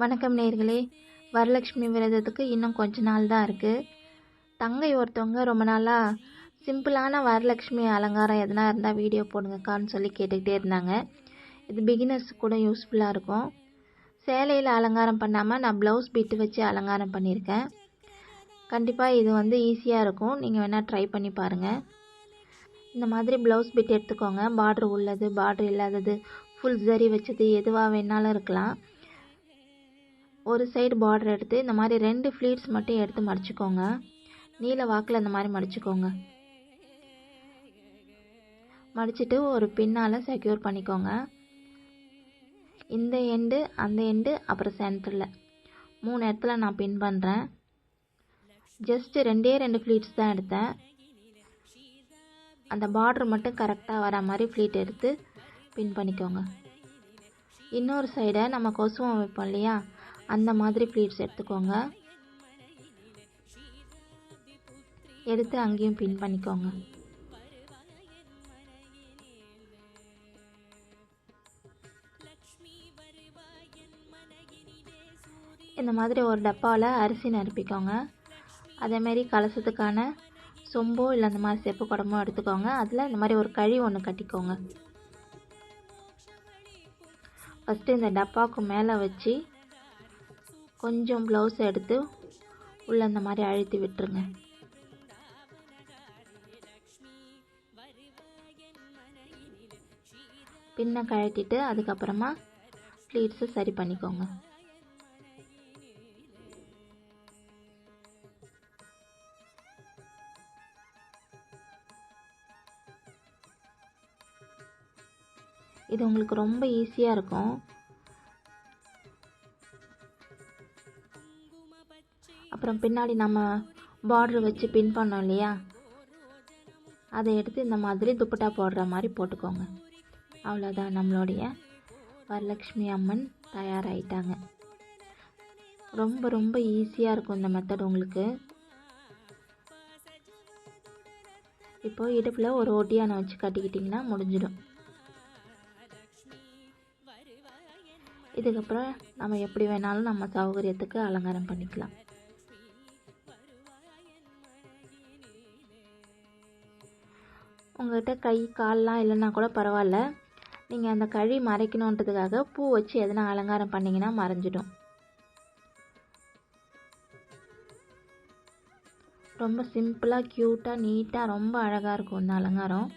வணக்கம் நேர்களே. வரலட்சுமி விரதத்துக்கு இன்னும் கொஞ்ச நாள் தான் இருக்குது தங்கை ஒருத்தவங்க ரொம்ப நாளாக சிம்பிளான வரலட்சுமி அலங்காரம் எதனா இருந்தால் வீடியோ போடுங்கக்கான்னு சொல்லி கேட்டுக்கிட்டே இருந்தாங்க. இது பிகினர்ஸ் கூட யூஸ்ஃபுல்லாக இருக்கும். சேலையில் அலங்காரம் பண்ணாமல் நான் ப்ளவுஸ் பிட்டு வச்சு அலங்காரம் பண்ணியிருக்கேன். கண்டிப்பாக இது வந்து ஈஸியாக இருக்கும். நீங்கள் வேணால் ட்ரை பண்ணி பாருங்கள் இந்த மாதிரி ப்ளவுஸ் பிட் எடுத்துக்கோங்க. பார்ட்ரு உள்ளது பார்ட்ரு இல்லாதது ஃபுல் ஜரி வச்சது எதுவாக வேணாலும் இருக்கலாம். ஒரு சைடு பார்டர் எடுத்து இந்த மாதிரி ரெண்டு ஃப்ளீட்ஸ் மட்டும் எடுத்து மடிச்சுக்கோங்க. நீல வாக்கில் இந்த மாதிரி மடிச்சுக்கோங்க. மடிச்சுட்டு ஒரு பின்னால் செக்யூர் பண்ணிக்கோங்க. இந்த எண்டு அந்த எண்டு அப்புறம் சென்டரில் மூணு இடத்துல நான் பின் பண்ணுறேன் ஜஸ்ட்டு ரெண்டே ரெண்டு ஃப்ளீட்ஸ் தான் எடுத்தேன். அந்த பார்டர் மட்டும் கரெக்டாக வர மாதிரி ஃப்ளீட் எடுத்து பின் பண்ணிக்கோங்க. இன்னொரு சைடை நம்ம கொசுவம் வைப்போம் இல்லையா? அந்த மாதிரி ப்ளீட்ஸ் எடுத்துக்கோங்க. எடுத்து அங்கேயும் பின் பண்ணிக்கோங்க. இந்த மாதிரி ஒரு டப்பாவில் அரிசி நிரப்பிக்கோங்க. அதேமாரி கலசத்துக்கான சொம்போ இல்லை அந்த மாதிரி செப்பு குடமோ எடுத்துக்கோங்க. அதில் இந்த மாதிரி ஒரு கழி ஒன்று கட்டிக்கோங்க. ஃபஸ்ட்டு இந்த டப்பாவுக்கு மேலே வச்சு கொஞ்சம் ப்ளவுஸ் எடுத்து உள்ளே அந்த மாதிரி அழுத்தி விட்டுருங்க. பின்னை கழட்டிட்டு அதுக்கப்புறமா ப்ளீட்ஸை சரி பண்ணிக்கோங்க. இது உங்களுக்கு ரொம்ப ஈஸியாக இருக்கும். அப்புறம் பின்னாடி நம்ம பார்டர் வச்சு பின் பண்ணோம் இல்லையா? அதை எடுத்து இந்த மாதிரி துப்பட்டா போடுற மாதிரி போட்டுக்கோங்க. அவ்வளோதான் நம்மளுடைய வரலக்ஷ்மி அம்மன் தயாராகிட்டாங்க ரொம்ப ரொம்ப ஈஸியாக இருக்கும் இந்த மெத்தட் உங்களுக்கு. இப்போது இடுப்பில் ஒரு ஒட்டியானை வச்சு கட்டிக்கிட்டிங்கன்னா முடிஞ்சிடும். இதுக்கப்புறம் நம்ம எப்படி வேணாலும் நம்ம சௌகரியத்துக்கு அலங்காரம் பண்ணிக்கலாம். உங்கள்கிட்ட கை கால்லாம் இல்லைன்னா கூட பரவாயில்ல. நீங்கள் அந்த கழி மறைக்கணுன்றதுக்காக பூ வச்சு எதனா அலங்காரம் பண்ணிங்கன்னா மறைஞ்சிடும். ரொம்ப சிம்பிளாக க்யூட்டாக நீட்டாக ரொம்ப அழகாக இருக்கும் இந்த அலங்காரம்.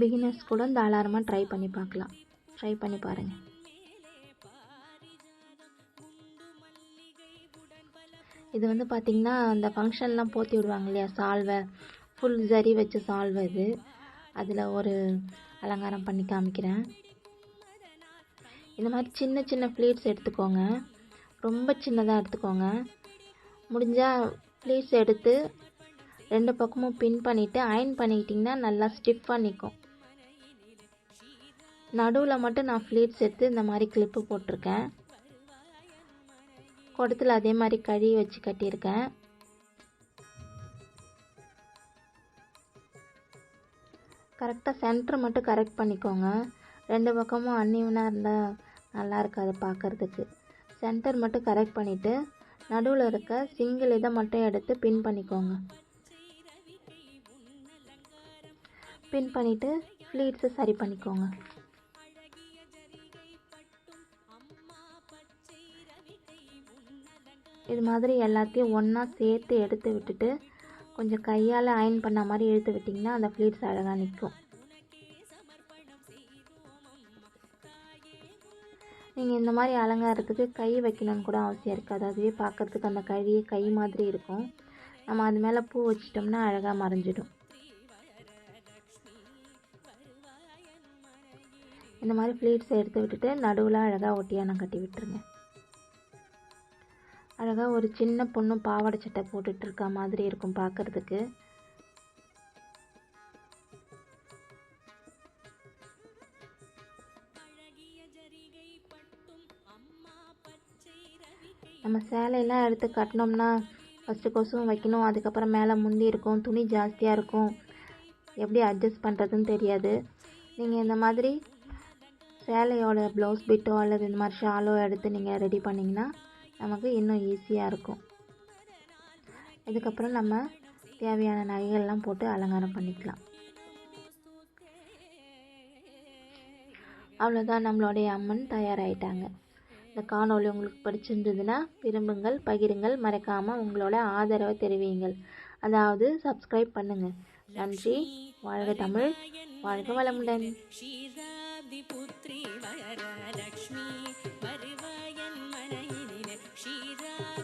பிகினர்ஸ் கூட தாராளமாக ட்ரை பண்ணி பார்க்கலாம். ட்ரை பண்ணி பாருங்கள் இது வந்து பார்த்திங்கன்னா அந்த ஃபங்க்ஷன்லாம் போற்றி விடுவாங்க இல்லையா சால்வை. ஃபுல் ஜரி வச்ச சால்வ் இது அதில் ஒரு அலங்காரம் பண்ணி காமிக்கிறேன். இந்த மாதிரி சின்ன சின்ன ப்ளீட்ஸ் எடுத்துக்கோங்க. ரொம்ப சின்னதாக எடுத்துக்கோங்க. முடிஞ்சால் ப்ளீட்ஸ் எடுத்து ரெண்டு பக்கமும் பின் பண்ணிவிட்டு அயன் பண்ணிக்கிட்டிங்கன்னா நல்லா ஸ்டிஃபாக நிற்கும் நடுவில் மட்டும் நான் ஃப்ளீட்ஸ் எடுத்து இந்த மாதிரி கிளிப்பு போட்டிருக்கேன். குடத்தில் அதே மாதிரி கழுவி வச்சு கட்டியிருக்கேன். கரெக்டாக சென்டர் மட்டும் கரெக்ட் பண்ணிக்கோங்க. ரெண்டு பக்கமும் அன்னிவனாக இருந்தால் நல்லா இருக்காது பார்க்குறதுக்கு சென்டர் மட்டும் கரெக்ட் பண்ணிவிட்டு நடுவில் இருக்க சிங்கிள் இதை மட்டும் எடுத்து பின் பண்ணிக்கோங்க. பின் பண்ணிவிட்டு ஃப்ளீட்ஸை சரி பண்ணிக்கோங்க. இது மாதிரி எல்லாத்தையும் ஒன்றா சேர்த்து எடுத்து விட்டுட்டு கொஞ்சம் கையால் அயன் பண்ண மாதிரி இழுத்து விட்டிங்கன்னா அந்த ஃப்ளீட்ஸ் அழகாக நிற்கும் நீங்கள் இந்த மாதிரி அலங்காரத்துக்கு கை வைக்கணும்னு கூட அவசியம் இருக்காது. அதுவே பார்க்குறதுக்கு அந்த கழுவியே கை மாதிரி இருக்கும். நம்ம அது மேலே பூ வச்சிட்டோம்னா அழகாக மறைஞ்சிடும். இந்த மாதிரி ப்ளீட்ஸை எடுத்து விட்டுட்டு நடுவில் அழகாக ஒட்டியானம் கட்டி விட்டுருங்க. அழகாக ஒரு சின்ன பொண்ணு பாவாடை சட்டை போட்டுட்டு இருக்க மாதிரி இருக்கும் பார்க்குறதுக்கு நம்ம சேலையெல்லாம் எடுத்து கட்டினோம்னா ஃபஸ்ட்டு கொசுவும் வைக்கணும் அதுக்கப்புறம் மேலே முந்தி இருக்கும் துணி ஜாஸ்தியாக இருக்கும். எப்படி அட்ஜஸ்ட் பண்ணுறதுன்னு தெரியாது. நீங்கள் இந்த மாதிரி சேலையோட ப்ளவுஸ் பிட்டோ அல்லது இந்த மாதிரி ஷாலோ எடுத்து நீங்கள் ரெடி பண்ணிங்கன்னா நமக்கு இன்னும் ஈஸியாக இருக்கும். இதுக்கப்புறம் நம்ம தேவையான நகைகள்லாம் போட்டு அலங்காரம் பண்ணிக்கலாம். அவ்வளோதான் நம்மளுடைய அம்மன் தயாராகிட்டாங்க இந்த காணொலி உங்களுக்கு பிடிச்சிருந்ததுன்னா விரும்புங்கள் பகிருங்கள் மறக்காமல் உங்களோட ஆதரவை தெரிவியுங்கள். அதாவது சப்ஸ்கிரைப் பண்ணுங்கள் நன்றி. வாழ்க தமிழ். வாழ்க வளமுடன்.